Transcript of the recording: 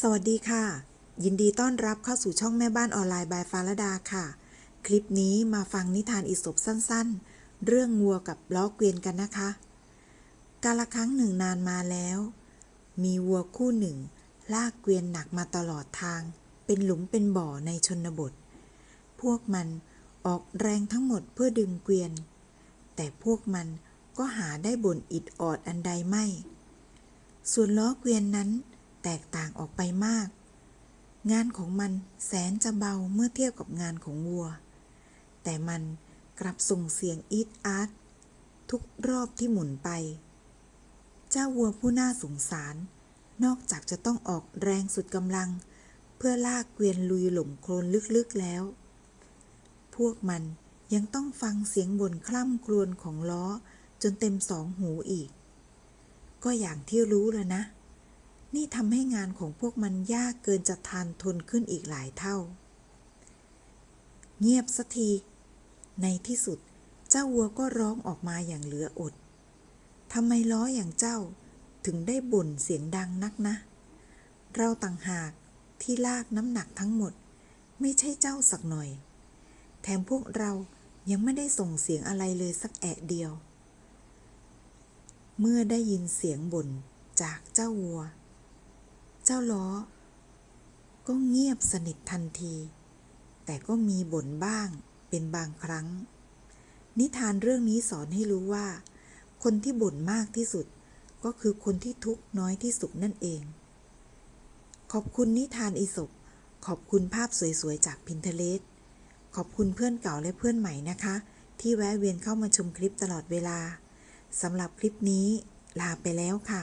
สวัสดีค่ะ ยินดีต้อนรับเข้าสู่ช่องแม่บ้านออนไลน์บายฟาลดาค่ะ คลิปนี้มาฟังนิทานอิศบสั้นๆ เรื่องงัวกับล้อเกวียนกันนะคะ กาละครั้งหนึ่งนานมาแล้ว มีวัวคู่หนึ่ง ลากเกวียนหนักมาตลอดทาง เป็นหลุมเป็นบ่อในชนบท พวกมันออกแรงทั้งหมดเพื่อดึงเกวียน แต่พวกมันก็หาได้บนอิดออดอันใดไม่ ส่วนล้อเกวียนนั้น แตกต่างออกไปมาก งานของมันแสนจะเบาเมื่อเทียบกับงานของวัว แต่มันกลับส่งเสียงอีดอาร์ตทุกรอบที่หมุนไป เจ้าวัวผู้น่าสงสาร นอกจากจะต้องออกแรงสุดกำลัง เพื่อลากเกวียนลุยหลุมโคลนลึกๆแล้ว พวกมันยังต้องฟังเสียงบ่นคล่ำครวญของล้อจนเต็มสองหูอีก ก็อย่างที่รู้แล้วนะ นี่ทำให้งานของพวกมันยากเกินจะทานทนขึ้นอีกหลายเท่า เงียบสักที ในที่สุดเจ้าวัวก็ร้องออกมาอย่างเหลืออดทำไมล้ออย่างเจ้าถึงได้บ่นเสียงดังนักนะ เราต่างหากที่ลากน้ำหนักทั้งหมด ไม่ใช่เจ้าสักหน่อย แถมพวกเรายังไม่ได้ส่งเสียงอะไรเลยสักแอะเดียว เมื่อได้ยินเสียงบ่นจากเจ้าวัว เจ้าล้อ ก็เงียบสนิททันที แต่ก็มีบ่นบ้างเป็นบางครั้ง นิทานเรื่องนี้สอนให้รู้ว่า คนที่บ่นมากที่สุดก็คือคนที่ทุกข์น้อยที่สุดนั่นเอง ขอบคุณนิทานอีสบขอบคุณภาพสวยๆ จากพินเทเลสขอบคุณเพื่อนเก่าและเพื่อนใหม่นะคะ ที่แวะเวียนเข้ามาชมคลิปตลอดเวลาสำหรับคลิปนี้ลาไปแล้วค่ะ